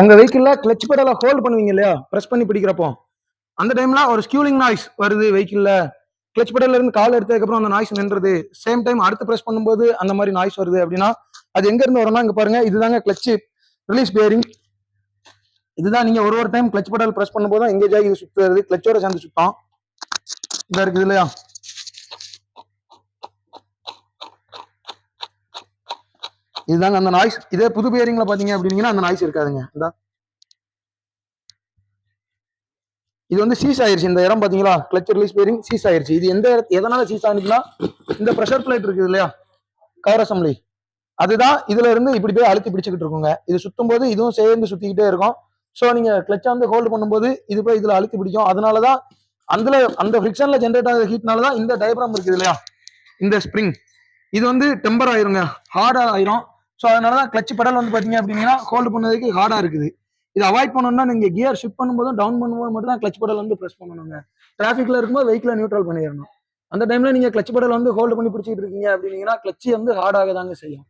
உங்க வெஹிக்கிள்ல clutch பெடலை hold பண்ணுவீங்க இல்லையா? பிரஸ் பண்ணி பிடிக்கிறப்போ. அந்த டைம்ல ஒரு ஸ்கியூலிங் நாய்ஸ் வருது வெஹிக்கிள்ல கிளச் பெடல்ல இருந்து கால் எடுத்ததுக்கப்புறம் அந்த நாய்ஸ் நின்றது. சேம் டைம் அடுத்து ப்ரெஸ் பண்ணும்போது அந்த மாதிரி நாய்ஸ் வருது அப்படின்னா அது எங்க இருந்து வரும்னா இங்க பாருங்க இதுதாங்க கிளச் ரிலீஸ் பேரிங் இதுதான் நீங்க ஒரு ஒரு டைம் கிளச் பெடல் பிரஸ் பண்ணும்போது தான் எங்கேஜ் ஆகி சுத்துறது. கிளச்சோட சேர்ந்து சுத்தம். இதா இருக்குது இல்லையா? இதுதாங்க அந்த நாய்ஸ் இதே புது பேரிங்ல பாத்தீங்க அப்படின்னீங்கன்னா அந்த நாய்ஸ் இருக்காதுங்க. இந்தா. இது வந்து சீஸ் ஆயிருச்சு. இந்த இடம் பாத்தீங்களா கிளச் ரிலீஸ் பேரிங் சீஸ் ஆயிருச்சு. இது எந்த எதனால சீஸ் ஆனிச்சுன்னா இந்த ப்ரெஷர் பிளேட் இருக்குது இல்லையா? கவர் அசம்பிளி அதுதான் இதுல இருந்து இப்படி போய் அழுத்தி பிடிச்சிக்கிட்டு இருக்குங்க. இது சுத்தும் போது இதுவும் சேர்ந்து சுத்திக்கிட்டே இருக்கும். ஸோ நீங்க கிளச்சை வந்து ஹோல்டு பண்ணும்போது இது போய் இதுல அழுத்தி பிடிக்கும். அதனாலதான் அதுல அந்த ஃபிரிக்ஷன்ல ஜென்ரேட் ஆகிற ஹீட்னால தான் இந்த டயப்ராம் இருக்குது இல்லையா? இந்த ஸ்ப்ரிங் இது வந்து டெம்பர் ஆயிருங்க. ஹார்டா ஆயிரும். ஸோ அதனால தான் கிளச் பெடல் வந்து பாத்தீங்க அப்படின்னா ஹோல்டு பண்ணதுக்கு ஹார்டா இருக்குது. இது அவாய்ட் பண்ணணும்னா நீங்க கியர் ஷிஃப்ட் பண்ணும்போதும் டவுன் பண்ணும்போது மட்டும் தான் கிளச் பெடல் வந்து ப்ரெஸ் பண்ணணுங்க. டிராஃபிக்ல இருக்கும்போது வெஹிக்கிளை நியூட்ரல் பண்ணிடணும். அந்த டைம்ல நீங்க கிளச் பெடல் வந்து ஹோல்டு பண்ணி பிடிச்சிட்டு இருக்கீங்க அப்படின்னீங்கன்னா கிளச்சி வந்து ஹார்டாக தாங்க செய்யும்.